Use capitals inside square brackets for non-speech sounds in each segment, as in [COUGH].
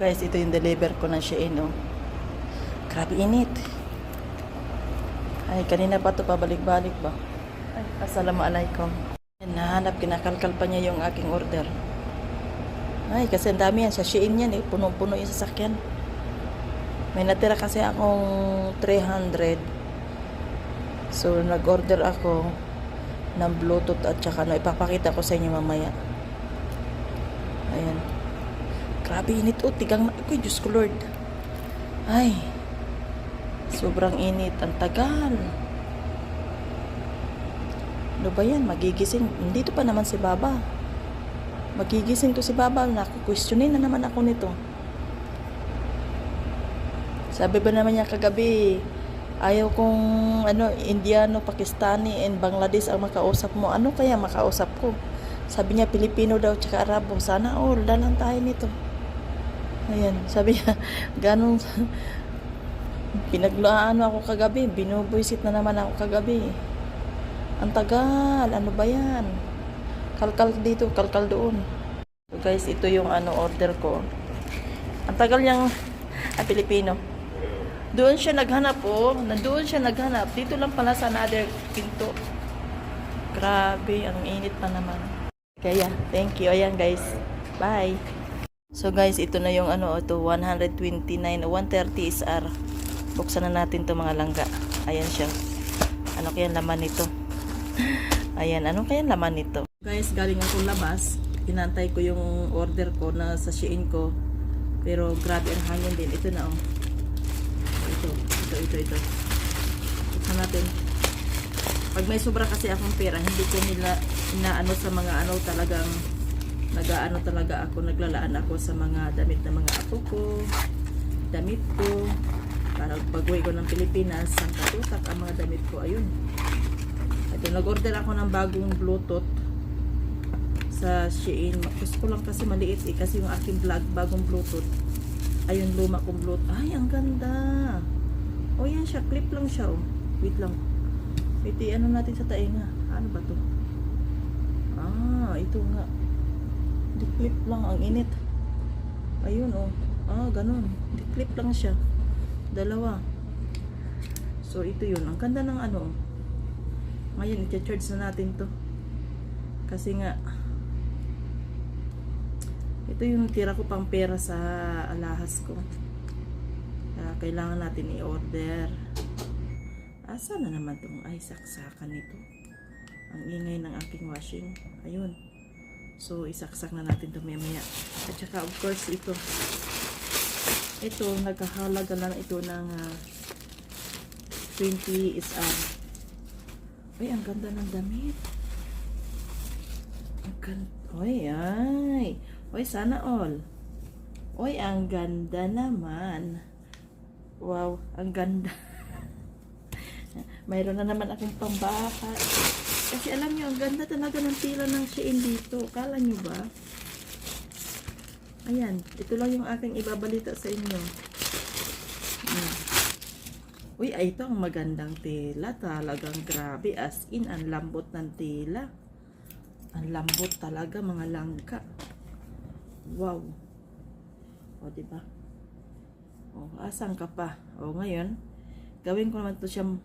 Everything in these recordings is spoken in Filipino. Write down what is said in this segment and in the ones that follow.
Guys, ito yung deliver ko ng Shein, oh. Grabe init. Ay, kanina pa to pabalik-balik ba? Ay, assalamualaikum. Nahanap, kinakalkal pa niya yung aking order. Ay, kasi ang dami yan. Sa Shein yan, eh. Puno-puno yung sasakyan. May natira kasi akong 300. So, nag-order ako ng Bluetooth at saka no, ipapakita ko sa inyo mamaya. Ayan. Grabe init oh, tigang na ako, Diyos ko Lord. Ay, sobrang init, ang tagal. Ano ba yan, magigising. Nandito pa naman si Baba. Magigising to si Baba, naku-questionin na naman ako nito. Sabi ba naman niya kagabi, ayaw kong ano, Indiano, Pakistani, and Bangladesh ang makausap mo. Ano kaya makausap ko? Sabi niya, Pilipino daw, tsaka Arabo. Sana all, dalang tayo nito. Ayan, sabi niya, [LAUGHS] ganun, pinaglaano ako kagabi, binubuisit na naman ako kagabi. Ang tagal, ano ba yan? Kalkal dito, kalkal doon. So guys, ito yung ano order ko. Ang tagal niyang, [LAUGHS] ah, Pilipino. Doon siya naghanap po, nandoon siya naghanap. Dito lang pala sa another pinto. Grabe, ang init pa naman. Kaya, thank you. Ayan guys, bye. So guys, ito na yung ano, ito 129, 130 is R. Buksan na natin to mga langga. Ayan siya. Ano kaya laman nito? [LAUGHS] Ayan, ano kaya laman nito? Guys, galing akong labas. Pinantay ko yung order ko na sa Shein ko. Pero grabe ang hangin din. Ito na oh. Ito, ito, ito, ito. Buksan natin. Pag may sobra kasi akong pera, hindi ko nila inaano sa mga ano talagang nagaano talaga ako, naglalaan ako sa mga damit ng mga apo ko, damit ko, para pag uwi ko ng Pilipinas, ang katutak ang mga damit ko, ayun. Ito, nag-order ako ng bagong Bluetooth sa Shein. Gusto ko lang kasi maliit eh, kasi yung aking vlog, bagong Bluetooth. Ayun, luma kong Bluetooth. Ay, ang ganda! O yan siya, clip lang siya oh. Wait lang. Wait, ano natin sa tainga? Ano ba to? Ah, ito nga. Di-clip lang, ang init. Ayun oh. Ah, ganun. Di-clip lang siya. Dalawa. So, ito yun. Ang ganda ng ano. Ngayon, i-charge na natin to. Kasi nga, ito yung tira ko pang pera sa alahas ko. Kaya kailangan natin i-order. Asa na naman itong ay saksakan nito. Ang ingay ng aking washing. Ayun. So, isaksak na natin ito maya At saka, of course, ito. Ito, nagkahalaga lang ito ng ah, 20 is um, Uy, ang ganda ng damit. Ang ganda. Uy, ay. Uy, sana all. Uy, ang ganda naman. Wow, ang ganda. [LAUGHS] Mayroon na naman akong pambahay. Kasi alam niyo, ang ganda talaga ng tila ng Shein dito. Kala niyo ba? Ayan, ito lang yung aking ibabalita sa inyo. Hmm. Uy, ay ito ang magandang tela. Talagang grabe. As in, ang lambot ng tela. Ang lambot talaga, mga langka. Wow. O, diba? O, asan ka pa? O, ngayon, gawin ko naman to siyang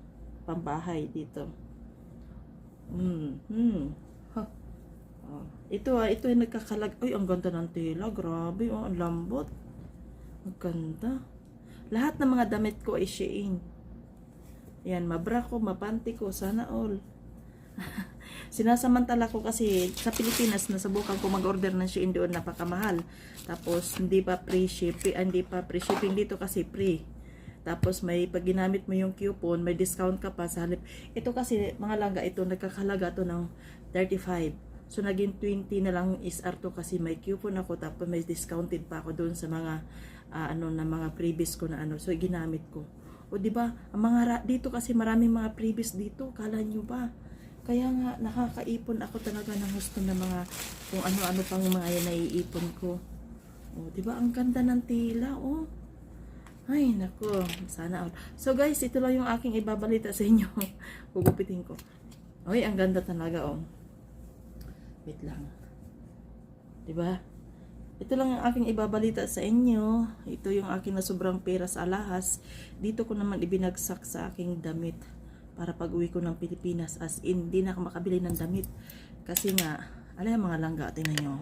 pambahay dito. Hmm, hmm. Ha. Oh. Ito ah, ito ay nagkakalag. Ay, ang ganda ng tela. Grabe, oh, ang lambot. Ang ganda. Lahat ng mga damit ko ay Shein. Yan, mabra ko, mapanti ko, sana all. [LAUGHS] Sinasamantala ko kasi sa Pilipinas nasubukan ko mag-order ng Shein doon napakamahal. Tapos hindi pa free shipping, hindi pa free shipping dito kasi free. Tapos may pag ginamit mo yung coupon, may discount ka pa sa halip. Ito kasi mga langga ito nagkakalaga to ng 35. So naging 20 na lang is R to kasi may coupon ako tapos may discounted pa ako doon sa mga ah, ano na mga previous ko na ano. So ginamit ko. O di ba? Ang mga dito kasi maraming mga previous dito, kala nyo ba? Kaya nga nakakaipon ako talaga ng gusto ng mga kung ano-ano pang mga yan naiipon ko. O di ba? Ang ganda ng tela, oh. Ay, nako. Sana all. So guys, ito lang yung aking ibabalita sa inyo. [LAUGHS] Gugupitin ko. Ay, ang ganda talaga, oh. Wait lang. ba? Ito lang ang aking ibabalita sa inyo. Ito yung aking na sobrang pera sa alahas. Dito ko naman ibinagsak sa aking damit para pag uwi ko ng Pilipinas. As in, di na makabili ng damit. Kasi nga, alam yung mga langga, tingnan nyo.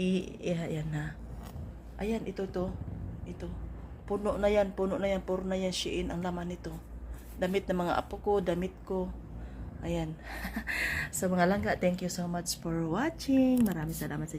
I, i, ayan na. Ayan, ito to. Ito. Puno na yan, puno na yan, puro na yan, Shein ang laman nito. Damit ng mga apo ko, damit ko. Ayan. [LAUGHS] sa mga langga, thank you so much for watching. Maraming salamat sa inyo.